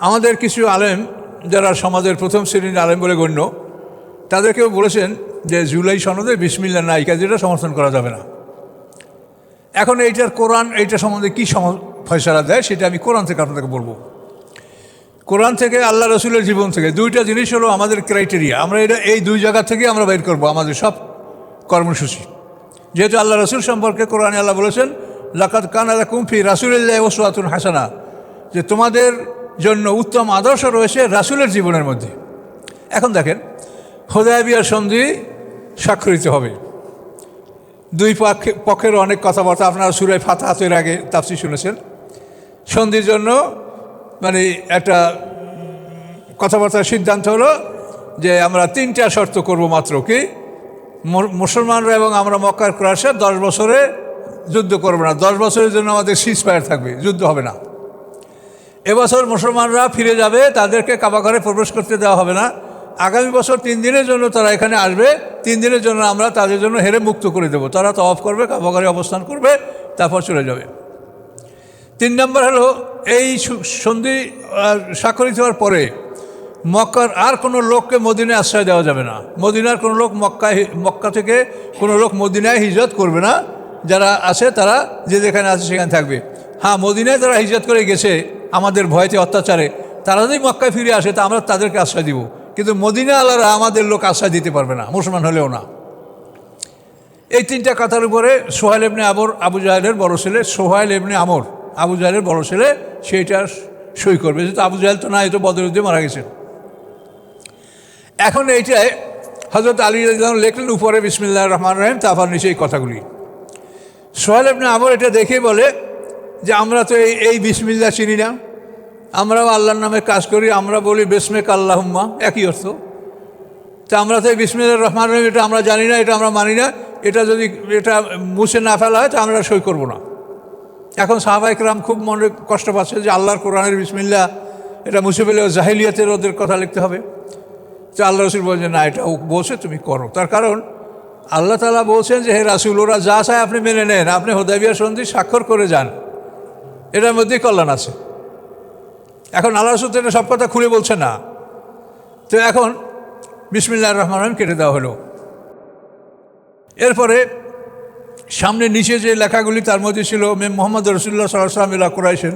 আমাদের কিছু আলেম যারা সমাজের প্রথম শ্রেণির আলেম বলে গণ্য, তাদেরকেও বলেছেন যে জুলাই সনদে বিসমিল্লা নাই কাজেটা সমর্থন করা যাবে না। এখন এইটার কোরআন, এইটা সম্বন্ধে কী সম দেয়, সেটা আমি কোরআন থেকে আপনাদেরকে বলব। কোরআন থেকে, আল্লাহ রসুলের জীবন থেকে, দুইটা জিনিস হলো আমাদের ক্রাইটেরিয়া। আমরা এটা, এই দুই জায়গা থেকে আমরা বের করব, আমাদের সব কর্মসূচি। যেহেতু আল্লাহ রসুল সম্পর্কে কোরআনে আল্লাহ বলেছেন লাকাত কানাদা কুমফি রাসুলিল্লাহ ওসুয়াতুন হাসানা যে তোমাদের জন্য উত্তম আদর্শ রয়েছে রাসুলের জীবনের মধ্যে। এখন দেখেন হোদায়বিয়ার সন্ধি স্বাক্ষরিত হবে। দুই পক্ষে পক্ষের অনেক কথাবার্তা আপনারা সুরায় ফাতাহাতের আগে তাপসি শুনেছেন। সন্ধির জন্য মানে একটা কথাবার্তার সিদ্ধান্ত হলো যে আমরা তিনটা শর্ত করব মাত্র কি? মুসলমানরা এবং আমরা মক্কার ক্রাসে দশ বছরে যুদ্ধ করব না। দশ বছরের জন্য আমাদের সিজ ফায়ার থাকবে, যুদ্ধ হবে না। এবছর মুসলমানরা ফিরে যাবে, তাদেরকে কাবাঘরে প্রবেশ করতে দেওয়া হবে না। আগামী বছর তিন দিনের জন্য তারা এখানে আসবে, তিন দিনের জন্য আমরা তাদের জন্য হেরে মুক্ত করে দেবো। তারা তো অফ করবে কাবাঘরে অবস্থান করবে, তারপর চলে যাবে। তিন নম্বর হলো, এই সন্ধি স্বাক্ষরিত হওয়ার পরে মক্কার আর কোনো লোককে মদিনায় আশ্রয় দেওয়া যাবে না। মদিনার কোনো লোক মক্কা মক্কা থেকে কোনো লোক মদিনায় হিজরত করবে না। যারা আছে তারা যে যেখানে আছে সেখানে থাকবে। হ্যাঁ মদিনায় তারা হিজরত করে গেছে। আমাদের ভয়তে অত্যাচারে, তারা যদি মক্কায় ফিরে আসে, তা আমরা তাদেরকে আশ্রয় দিব। কিন্তু মদিনা আলারা আমাদের লোক আশ্রয় দিতে পারবে না, মুসলমান হলেও না। এই তিনটা কথার উপরে সোহাইল এমনি আবর আবু জাহেলের বড় ছেলে, সোহাইল এমনি আমর, আবু জাহেলের বড় ছেলে, সেইটা সই করবে। যেহেতু আবু জাহেল তো না এই তো মারা গেছেন। এখন এইটায় হজরত আলী লিখলেন উপরে বিসমিল্লাহ রহমান রহিম তারপর নিচে এই কথাগুলি। সোহেল এমনি আমর এটা দেখে বলে যে আমরা তো এই এই বিসমিল্লা চিনি না। আমরাও আল্লাহর নামে কাজ করি, আমরা বলি বেসমেক আল্লাহম্মা, একই অর্থ। তা আমরা তো এই বিসমিল্লা রহমান রহিম, এটা আমরা জানি না, এটা আমরা মানি না। এটা যদি এটা মুছে না ফেলা হয়, তা আমরা সই করব না। এখন সাহাবাইকরাম খুব মনে কষ্ট পাচ্ছে যে আল্লাহর কোরআনের বিসমিল্লা এটা মুছে ফেলে জাহিলিয়াতের ওদের কথা লিখতে হবে। তো আল্লাহ রসুল বলছেন না, এটা বলছে, তুমি করো। তার কারণ, আল্লাহ তালা বলছেন যে, হে রাসুল, ওরা যা চায় আপনি মেনে নেন, আপনি হোদাবিয়া সন্ধি স্বাক্ষর করে যান। এটার মধ্যেই কল্যাণ আছে। এখন আল্লাহ রসুল সব কথা খুলে বলছে না। তো এখন বিসমিল্লা রহমান রহিম কেটে দেওয়া হলো। এরপরে সামনে নিচে যে লেখাগুলি তার মধ্যে ছিল মে মোহাম্মদ রসুল্লাহ সাল্লাম এলা করাইছেন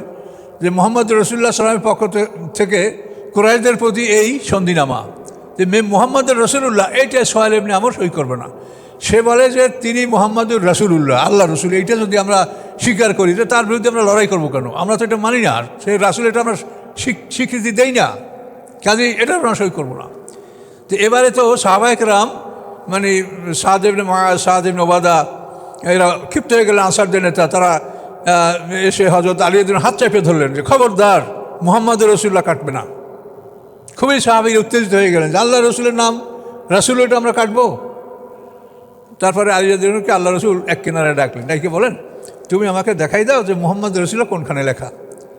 যে মোহাম্মদ রসুল্লাহ সাল্লামের পক্ষ থেকে কোরাইশদের প্রতি এই সন্ধিনামা, যে মে মোহাম্মদ রসুল্লাহ এইটা সোহেল এমনি আমার সই করবে না। সে বলে যে তিনি মোহাম্মদুর রসুল্লাহ আল্লাহ রসুল, এইটা যদি আমরা স্বীকার করি তো তার বিরুদ্ধে আমরা লড়াই করব কেন? আমরা তো এটা মানি না। আর সেই রাসুল এটা আমরা স্বীকৃতি দেই না। কাজে এটা আমরা সই করব না। তো এবারে তো সাহবায়ক রাম মানে সাহাদেব সাহাদেব নবাদা এরা ক্ষিপ্ত হয়ে গেলেন আনসারদের নেতা। তারা এসে হজরত আলীদের হাত চাপে ধরলেন যে, খবরদার মোহাম্মদ রসুল্লাহ কাটবে না। খুবই স্বাভাবিক উত্তেজিত হয়ে গেলেন যে, আল্লাহ রসুলের নাম, রাসুল এটা আমরা কাটবো? তারপরে আলিয়াদিনকে আল্লাহ রসুল এক কিনারে ডাকলেন। ডাকে বলেন তুমি আমাকে দেখাই দাও যে মোহাম্মদ রসুল্লাহ কোনখানে লেখা।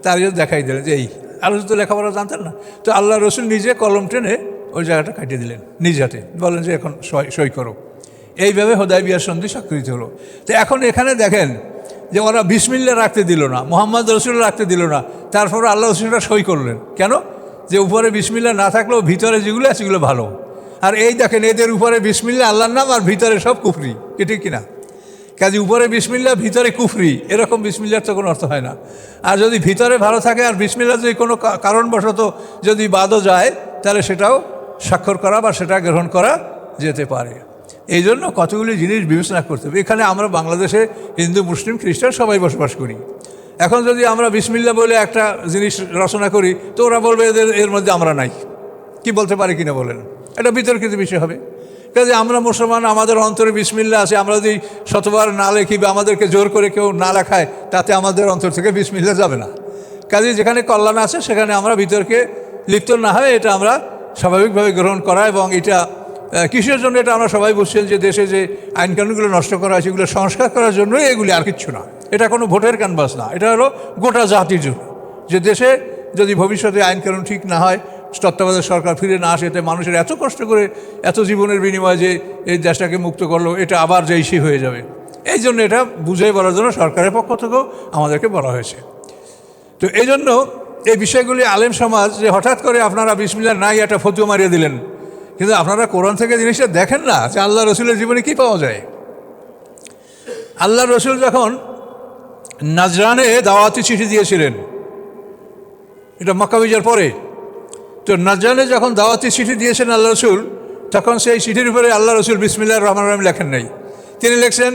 তার দেখাই দিলেন যে এই আল্লাহ রসুল তো লেখাপড়া জানতেন না। তো আল্লাহ রসুল নিজে কলম টেনে ওই জায়গাটা কাটিয়ে দিলেন, নিজ হাতে। বলেন যে এখন সই করো। এইভাবে হোদায় বিয়ার সন্ধি স্বাক্ষরিত হলো। তো এখন এখানে দেখেন যে ওরা বিসমিল্লা রাখতে দিল না, মোহাম্মদ রসুল রাখতে দিল না। তারপর আল্লাহ রসুলটা সই করলেন। কেন? যে উপরে বিসমিল্লা না থাকলেও ভিতরে যেগুলো আছে সেগুলো ভালো। আর এই দেখেন এদের উপরে বিসমিল্লা আল্লাহর নাম আর ভিতরে সব কুফরি। ঠিক কিনা? কাজে উপরে বিসমিল্লা, ভিতরে কুফরি। এরকম বিসমিল্লার তো কোনো অর্থ হয় না। আর যদি ভিতরে ভালো থাকে, আর বিসমিল্লা যদি কোনো কারণবশত যদি বাদও যায়, তাহলে সেটাও স্বাক্ষর করা বা সেটা গ্রহণ করা যেতে পারে। এই জন্য কতগুলি জিনিস বিবেচনা করতে হবে। এখানে আমরা বাংলাদেশে হিন্দু, মুসলিম, খ্রিস্টান সবাই বসবাস করি। এখন যদি আমরা বিসমিল্লা বলে একটা জিনিস রচনা করি, তো ওরা বলবে এদের, এর মধ্যে আমরা নাই। কি বলতে পারি কিনা বলেন? এটা বিতর্কিত বিষয় হবে। কাজে আমরা মুসলমান, আমাদের অন্তরে বিসমিল্লা আছে, আমরা যদি শতবার না লেখি বা আমাদেরকে জোর করে কেউ না লেখায়, তাতে আমাদের অন্তর থেকে বিসমিল্লা যাবে না। কাজে যেখানে কল্যাণ আছে, সেখানে আমরা বিতর্কে লিপ্ত না হয় এটা আমরা স্বাভাবিকভাবে গ্রহণ করা এবং এটা কিসের জন্য এটা আমরা সবাই বুঝছেন যে দেশে যে আইনকানুনগুলো নষ্ট করা হয় এগুলো সংস্কার করার জন্যই এগুলি আর কিচ্ছু না। এটা কোনো ভোটের ক্যানভাস না, এটা হলো গোটা জাতির জন্য। যে দেশে যদি ভবিষ্যতে আইনকানুন ঠিক না হয় তত্ত্বাবধায়ক সরকার ফিরে না আসে, এতে মানুষের এত কষ্ট করে, এত জীবনের বিনিময়ে যে এই দেশটাকে মুক্ত করল, এটা আবার জয়সী হয়ে যাবে। এই জন্য এটা বুঝে বলার জন্য সরকারের পক্ষ থেকেও আমাদেরকে বলা হয়েছে। তো এই জন্য এই বিষয়গুলি আলেম সমাজ যে হঠাৎ করে আপনারা বিসমিল্লা নাই, একটা ফতুয়া মারিয়ে দিলেন। কিন্তু আপনারা কোরআন থেকে জিনিসটা দেখেন না যে আল্লাহ রসুলের জীবনে কি পাওয়া যায়। আল্লাহ রসুল যখন নাজরানে দাওয়াতি চিঠি দিয়েছিলেন, এটা মক্কাবিজার পরে তো নাজরানে যখন দাওয়াতি চিঠি দিয়েছেন আল্লাহ রসুল, তখন সেই চিঠির উপরে আল্লাহ রসুল বিসমিল্লাহ রহমান রহিম লেখেন নাই। তিনি লিখছেন,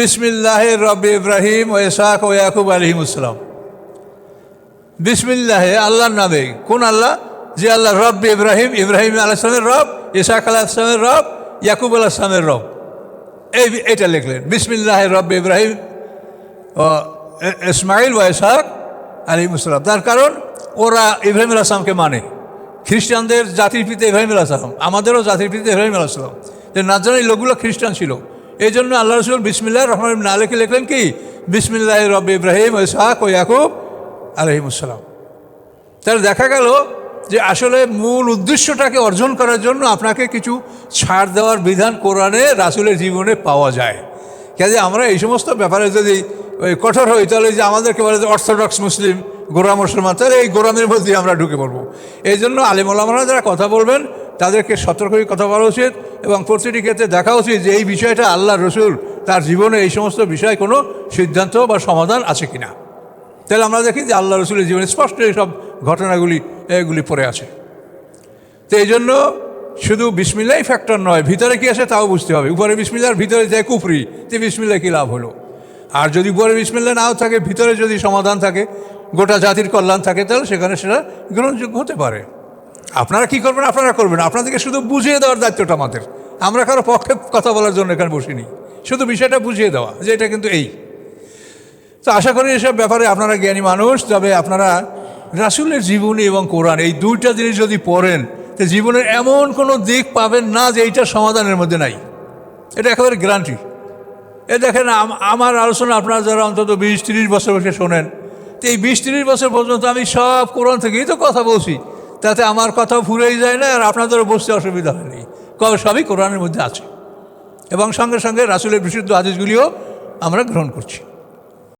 বিসমিল্লাহ রব ইব্রাহিম ও ইসাক ও ইয়াকুব আলহিমুসলাম বিসমিল্লাহে আল্লাহর নামে, কোন আল্লাহ? যে আল্লাহ রব ইব্রাহিম ইব্রাহিম আলাইসলামের রব ইসাক আলাহিসলামের রব, ইয়াকুব আলাহিসলামের রব। এই এটা লিখলেন, বিসমিল্লাহ রব ইব্রাহিম ও ইসমাইল ও ইসাক আলিমুসলাম তার কারণ, ওরা ইব্রাহিম আলাহিসামকে মানে। খ্রিস্টানদের জাতির পিতা ইব্রাহিম আলাহিসাম আমাদেরও জাতির পিতা ইব্রাহিম আলাহিসাম যে নাজানি লোকগুলো খ্রিস্টান ছিল। এই জন্য আল্লাহ রসুল বিসমিল্লাহ রহমান না লিখে লিখলেন কি? বিসমিল্লাহ রব ইব্রাহিম ও ইসাক ও ইয়াকুব আলহিমুসালাম তাহলে দেখা গেল যে আসলে মূল উদ্দেশ্যটাকে অর্জন করার জন্য আপনাকে কিছু ছাড় দেওয়ার বিধান কোরআনে রাসুলের জীবনে পাওয়া যায়। কাজে আমরা এই সমস্ত ব্যাপারে যদি ওই কঠোর হই, তাহলে যে আমাদেরকে বলে যে অর্থোডক্স মুসলিম গোরা মুসলমান তাহলে এই গোরামের মধ্যে আমরা ঢুকে পড়ব। এই জন্য আলিমুল্লামরা যারা কথা বলবেন, তাদেরকে সতর্ক হয়ে কথা বলা উচিত এবং প্রতিটি ক্ষেত্রে দেখা উচিত যে এই বিষয়টা আল্লাহ রসুল, তার জীবনে এই সমস্ত বিষয়ে কোনো সিদ্ধান্ত বা সমাধান আছে কিনা। তাহলে আমরা দেখি যে আল্লাহ রসুলের জীবনে স্পষ্ট এইসব ঘটনাগুলি, এগুলি পড়ে আছে। তো এই জন্য শুধু বিসমিল্লাই ফ্যাক্টর নয়, ভিতরে কি আছে তাও বুঝতে হবে। উপরে বিসমিল্লার ভিতরে যায় কুফরি, তো বিসমিল্লা কী লাভ হলো? আর যদি উপরে বিসমিল্লা নাও থাকে, ভিতরে যদি সমাধান থাকে গোটা জাতির কল্যাণ থাকে, তাহলে সেখানে সেটা গ্রহণযোগ্য হতে পারে। আপনারা কি করবেন, আপনারা করবেন আপনাদেরকে শুধু বুঝিয়ে দেওয়ার দায়িত্বটা আমাদের। আমরা কারও পক্ষে কথা বলার জন্য এখানে বসিনি। শুধু বিষয়টা বুঝিয়ে দেওয়া, যে এটা কিন্তু এই। তো আশা করি এসব ব্যাপারে আপনারা জ্ঞানী মানুষ, তবে আপনারা রাসুলের জীবনী এবং কোরআন, এই দুইটা জিনিস যদি পড়েন, তো জীবনের এমন কোনো দিক পাবেন না যে এইটা সমাধানের মধ্যে নাই। এটা একেবারে গ্যারান্টি এ দেখেন আমার আলোচনা আপনারা যারা অন্তত বিশ তিরিশ বছর বসে শোনেন এই বিশ তিরিশ বছর পর্যন্ত আমি সব কোরআন থেকেই তো কথা বলছি। তাতে আমার কথা ভুলেই যায় না আর আপনাদেরও বসতে অসুবিধা হয়নি কবে সবই কোরআনের মধ্যে আছে। এবং সঙ্গে সঙ্গে রাসুলের বিশুদ্ধ আদেশগুলিও আমরা গ্রহণ করছি।